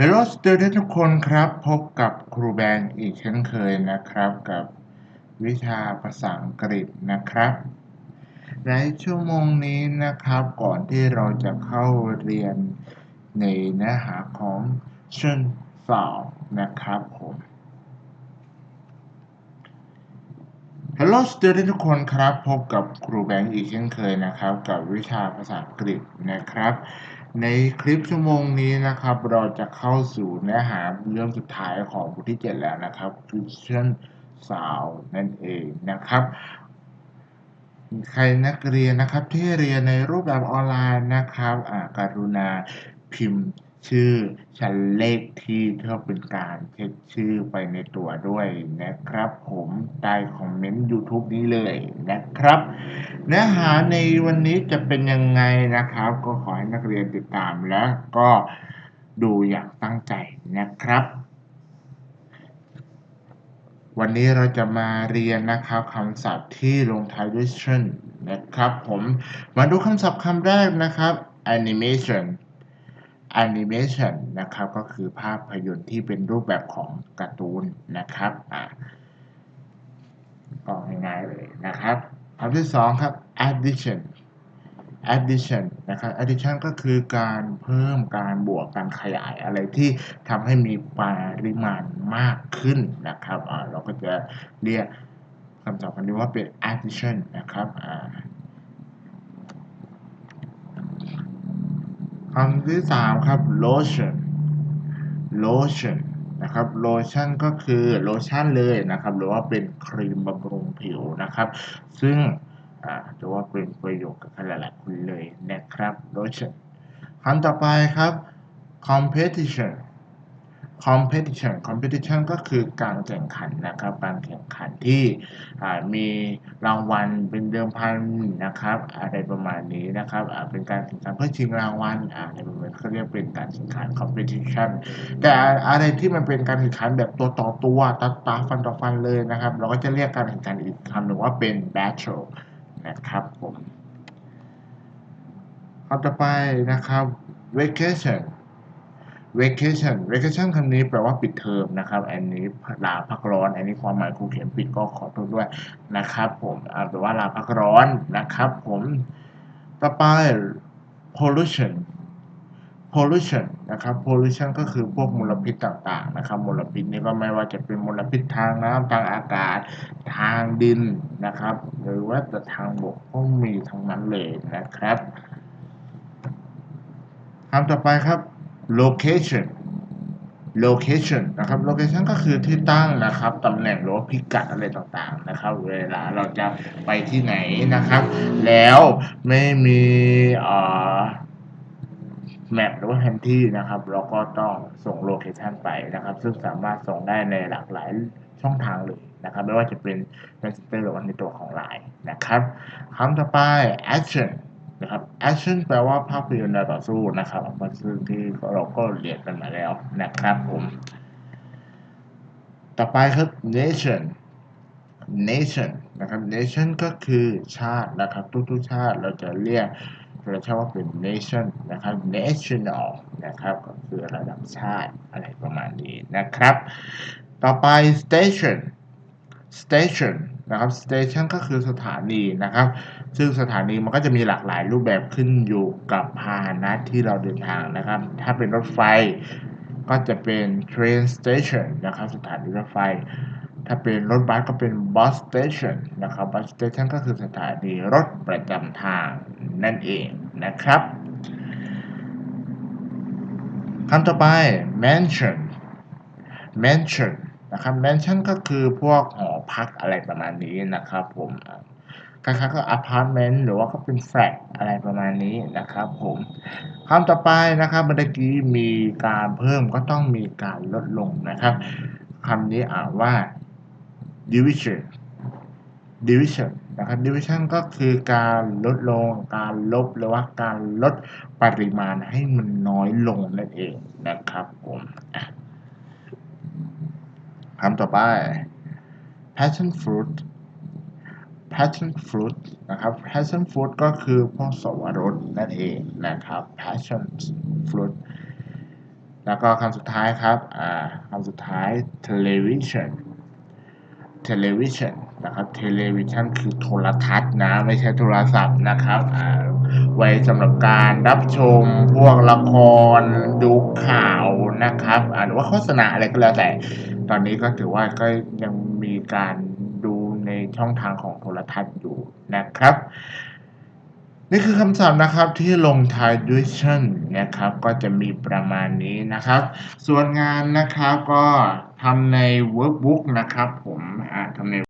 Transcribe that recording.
Hello student ทุกคนครับ พบกับครูแบงค์อีกเช่นเคยนะครับกับวิชาภาษาอังกฤษนะครับ ในชั่วโมงนี้นะครับ ก่อนที่เราจะเข้าเรียนในเนื้อหาของเชิญสาวนะครับผม Hello student ทุกคนครับ พบกับครูแบงค์อีกเช่นเคยนะครับ กับวิชาภาษาอังกฤษนะครับ ในคลิปชั่วโมงนี้นะครับ เราจะเข้าสู่เนื้อหาเรื่องสุดท้ายของบทที่ 7 แล้วนะครับคือเช่นสาวนั่นเองนะครับ ใครนักเรียนนะครับที่เรียนในรูปแบบออนไลน์นะครับอ่าการุณาพิมพ์ ชื่อชั้นเลขที่เพื่อเป็นการเช็คชื่อไปในตัวด้วยนะครับ ผมใต้คอมเมนต์ YouTube นี้เลยนะครับ เนื้อหาในวันนี้จะเป็นยังไงนะครับ ก็ขอให้นักเรียนติดตามและก็ดูอย่างตั้งใจนะครับ วันนี้เราจะมาเรียนนะครับคำศัพท์ที่ลงท้ายด้วย tion นะครับ ผมมาดูคำศัพท์คำแรกนะครับ animation animation นะครับก็คือภาพยนตร์ที่เป็นรูปแบบของการ์ตูนนะครับอ่าก็ง่ายๆเลยนะครับคำที่สองครับ addition addition นะครับ addition ก็คือการเพิ่มการบวกการขยายอะไรที่ทำให้มีปริมาณมากขึ้นนะครับอ่าเราก็จะเรียกคำศัพท์คันนี้ว่าเป็น addition นะครับอ่า คำที่สามครับ lotion lotion นะครับ lotion ก็คือโลชั่นเลยนะครับ หรือว่าเป็นครีมบำรุงผิวนะครับ ซึ่งจะว่าเป็นประโยชน์กับหลายๆคนเลยนะครับ lotion คำต่อไปครับ competition competition competition ก็คือการแข่งขันนะครับ การแข่งขันที่มีรางวัลเป็นเดิมพันนะครับอะไรประมาณนี้นะครับเป็นการแข่งขันเพื่อชิงรางวัลอะไรประมาณเขาเรียกเป็นการแข่งขัน competition แต่อะไรที่มันเป็นการแข่งขันแบบตัวต่อตัวตาตาฟันต่อฟันเลยนะครับ เราก็จะเรียกการแข่งขันอีกคำหนึ่งว่าเป็น battle นะครับผมคำต่อไปนะครับ vacation vacation vacation คำนี้แปลว่าปิดเทอมนะครับ อันนี้ลาพักร้อน อันนี้ความหมายครูเขียนปิดก็ขอโทษด้วยนะครับ ผมแปลว่าลาพักร้อนนะครับ ผมต่อไป pollution pollution นะครับ pollution ก็คือพวกมลพิษต่างๆ นะครับ มลพิษนี่ก็ไม่ว่าจะเป็นมลพิษทางน้ำทางอากาศ ทางดินนะครับ หรือว่าแต่ทางบกก็มีทั้งนั้นเลยนะครับคำต่อไปครับ location location นะครับ location ก็คือที่ตั้งนะครับตำแหน่งหรือว่าพิกัดอะไรต่างๆนะครับ เวลาเราจะไปที่ไหนนะครับ แล้วไม่มีแมปหรือว่าแผนที่นะครับ เราก็ต้องส่งโลเคชันไปนะครับ ซึ่งสามารถส่งได้ในหลากหลายช่องทางเลยนะครับ ไม่ว่าจะเป็น Messenger หรือว่าในตัวของ Line นะครับคำต่อไป action นะครับ action แปลว่าภาพยนตร์ต่อสู้นะครับมันซึ่งที่เราก็เรียนกันมาแล้วนะครับผม ต่อไปครับ nation nation นะครับ nation ก็คือชาตินะครับทุกๆชาติเราจะเรียกเราใช้ว่าเป็น nation นะครับ national นะครับก็คือระดับชาติอะไรประมาณนี้นะครับ ต่อไป station station นะครับ station ก็คือสถานีนะครับ ซึ่งสถานีมันก็จะมีหลากหลายรูปแบบขึ้นอยู่กับพาหนะที่เราเดินทางนะครับ ถ้าเป็นรถไฟก็จะเป็น train station นะครับ สถานีรถไฟ ถ้าเป็นรถบัสก็เป็น bus station นะครับ bus station ก็คือสถานีรถประจำทางนั่นเองนะครับคำต่อไป mansion mansion นะครับ mansion ก็คือพวกหอ พักอะไรประมาณนี้นะครับผมคล้ายๆก็อพาร์ตเมนต์หรือว่าก็เป็นแฟลตอะไรประมาณนี้นะครับผมคำต่อไปนะครับเมื่อกี้มีการเพิ่มก็ต้องมีการลดลงนะครับคำนี้อ่านว่า division division นะครับ division ก็คือการลดลง การลบหรือว่าการลดปริมาณให้มันน้อยลงนั่นเองนะครับผมคำต่อไป passion fruit passion fruit นะครับ passion fruit ก็คือพวกสวรสนั่นเองนะครับ passion fruit แล้วก็คำสุดท้ายครับอ่าคำสุดท้าย television television นะครับ television คือโทรทัศน์นะ ไม่ใช่โทรศัพท์นะครับ ไว้สำหรับการรับชมพวกละคร ดูข่าวนะครับหรือว่าโฆษณาอะไรก็แล้วแต่ ตอนนี้ก็ถือว่าก็ยัง การดูในช่องทางของโทรทัศน์อยู่นะครับ นี่คือคำศัพท์นะครับที่ลงท้ายด้วย tion นะครับ ก็จะมีประมาณนี้นะครับ ส่วนงานนะครับก็ทำใน workbook นะครับผมทำใน